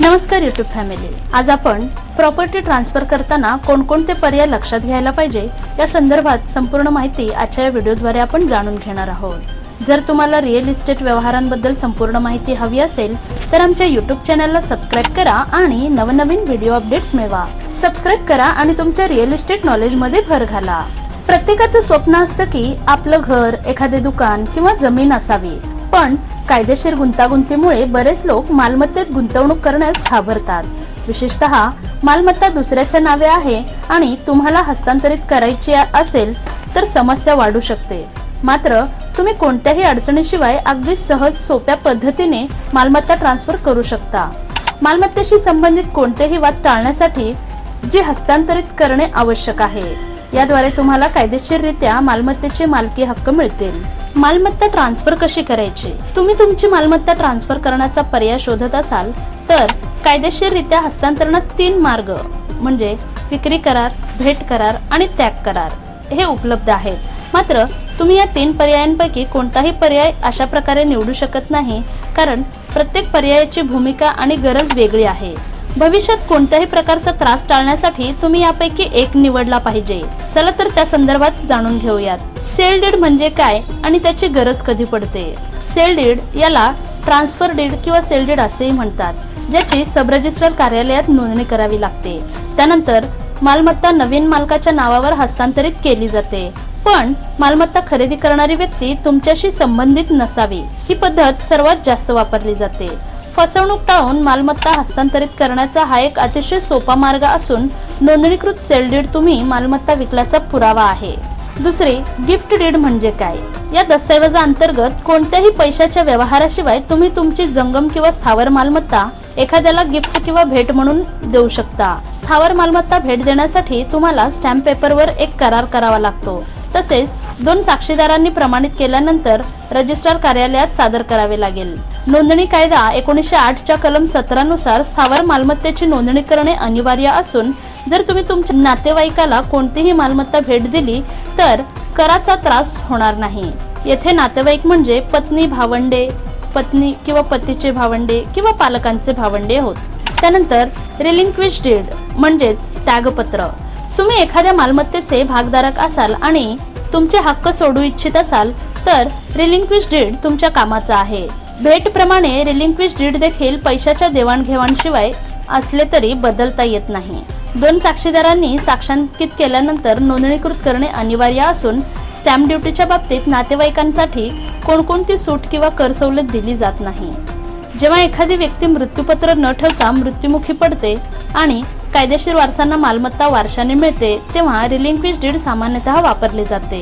नमस्कार YouTube family आज आपण प्रॉपर्टी ट्रान्सफर करताना कोणकोणते पर्याय लक्षात घ्यायला पाहिजे या संदर्भात संपूर्ण माहिती आजच्या या व्हिडिओद्वारे आपण जाणून घेणार आहोत. जर तुम्हाला रिअल इस्टेट व्यवहारांबद्दल संपूर्ण माहिती हवी असेल तर आमच्या युट्यूब चॅनलला सबस्क्राईब करा आणि नवनवीन व्हिडिओ अपडेट्स मिळवा. सबस्क्राईब करा आणि तुमच्या रिअल इस्टेट नॉलेजमध्ये भर घाला. प्रत्येकाचं स्वप्न असतं की आपलं घर एखादे दुकान किंवा जमीन असावी. पण कायदेशीर गुंतागुंतीमुळे बरेच लोक मालमत्तेत गुंतवणूक करण्यास घाबरतात. विशेषतः मालमत्ता दुसऱ्याच्या नावे आहे आणि तुम्हाला हस्तांतरित करायची असेल तर समस्या वाढू शकते. मात्र तुम्ही कोणत्याही अडचणीशिवाय अगदी सहज सोप्या पद्धतीने मालमत्ता ट्रान्सफर करू शकता. मालमत्तेशी संबंधित कोणतेही वाद टाळण्यासाठी जे हस्तांतरित करणे आवश्यक आहे. याद्वारे तुम्हाला कायदेशीररित्या मालमत्तेचे मालकी हक्क मिळतील. मालमत्ता ट्रान्सफर कशी करायची? तुम्ही तुमची मालमत्ता ट्रान्सफर करण्याचा पर्याय शोधत असाल तर कायदेशीररित्या हस्तांतरणात तीन मार्ग म्हणजे विक्री करार भेट करार आणि त्याग करार हे उपलब्ध आहेत. मात्र तुम्ही या तीन पर्यायांपैकी कोणताही पर्याय अशा प्रकारे निवडू शकत नाही कारण प्रत्येक पर्यायाची भूमिका आणि गरज वेगळी आहे. भविष्यात कोणत्याही प्रकारचा त्रास टाळण्यासाठी तुम्ही यापैकी एक निवडला पाहिजे. चला तर त्या संदर्भात जाणून घेऊयात. सेल डीड म्हणजे काय आणि त्याची गरज कधी पडते? सेल डीड याला ट्रान्सफर डीड किंवा सेल डीड असेही म्हणतात ज्याची सब रजिस्ट्रार कार्यालयात नोंदणी करावी लागते. त्यानंतर मालमत्ता नवीन मालकाच्या नावावर हस्तांतरित केली जाते. पण मालमत्ता खरेदी करणारी व्यक्ती तुमच्याशी संबंधित नसावी. ही पद्धत सर्वात जास्त वापरली जाते. फसवणूक टाळून मालमत्ता हस्तांतरित करण्याचा हा एक अतिशय सोपा मार्ग असून नोंदणीकृत सेल डीड तुम्ही मालमत्ता विकल्याचा पुरावा आहे. दुसरी गिफ्ट डीड म्हणजे काय? या दस्तऐवजा अंतर्गत कोणत्याही पैशाच्या व्यवहाराशिवाय तुम्ही तुमची जंगम किंवा स्थावर मालमत्ता एखाद्याला गिफ्ट किंवा भेट म्हणून देऊ शकता. स्थावर मालमत्ता भेट देण्यासाठी तुम्हाला स्टॅम्प पेपरवर एक करार करावा लागतो. तसेच दोन साक्षीदारांनी प्रमाणित केल्यानंतर रजिस्ट्रार कार्यालयात सादर करावे लागेल. नोंदणी कायदा एकोणीसशे आठच्या कलम सतरा नुसार स्थावर मालमत्तेची नोंदणी करणे अनिवार्य असून जर तुम्ही तुमच्या नातेवाईकाला कोणतीही मालमत्ता भेट दिली तर कराचा त्रास होणार नाही. येथे नातेवाईक म्हणजे पत्नी भावंडे पत्नी किंवा पतीचे भावंडे किंवा पालकांचे भावंडे होत. त्यानंतर रिलिंक्विश डीड म्हणजेच त्यागपत्र. तुम्ही एखाद्या मालमत्तेचे भागधारक असाल आणि तुमचे हक्क सोडू इच्छित असाल तर रिलिंक्विश डीड तुमच्या कामाचा आहे. भेटप्रमाणे रिलिंक्विश डीड देखील पैशाच्या देवाणघेवाणशिवाय असले तरी बदलता येत नाही. दोन साक्षीदारांनी साक्षांकित केल्यानंतर नोंदणीकृत करणे अनिवार्य असून स्टॅम्प ड्युटीच्या बाबतीत नातेवाईकांसाठी कोणकोणती सूट किंवा कर सवलत दिली जात नाही. जेव्हा एखादी व्यक्ती मृत्यूपत्र न ठेवता मृत्युमुखी पडते आणि कायदेशीर वारसांना मालमत्ता वारशाने मिळते तेव्हा रिलिंक्विश डीड सामान्यतः वापरले जाते.